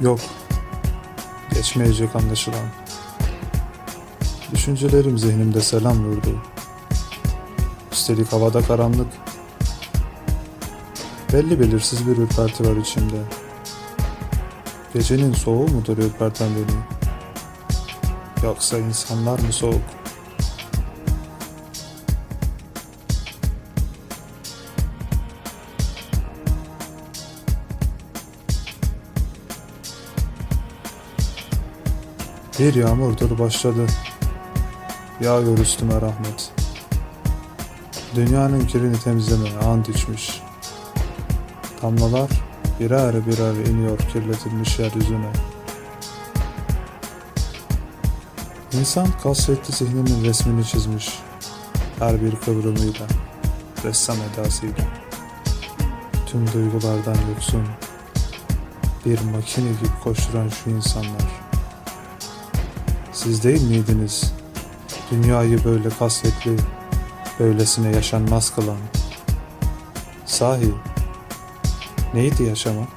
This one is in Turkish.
Yok. Geçmeyecek anlaşılan. Düşüncelerim zihnimde selam vurdu. Üstelik havada karanlık. Belli belirsiz bir ürperti var içimde. Gecenin soğuğu mudur ürperten beni? Yoksa insanlar mı soğuk? Bir yağmurdur başladı. Yağıyor üstüme rahmet. Dünyanın kirini temizlemeye ant içmiş. Damlalar birer birer iniyor kirletilmiş yeryüzüne. İnsan kasvetli zihninin resmini çizmiş. Her bir kıvrımıyla, ressam edasıyla. Tüm duygulardan yoksun. Bir makine gibi koşturan şu insanlar. Siz değil miydiniz? Dünyayı böyle kasvetli, böylesine yaşanmaz kılan. Sahi, neydi yaşamak?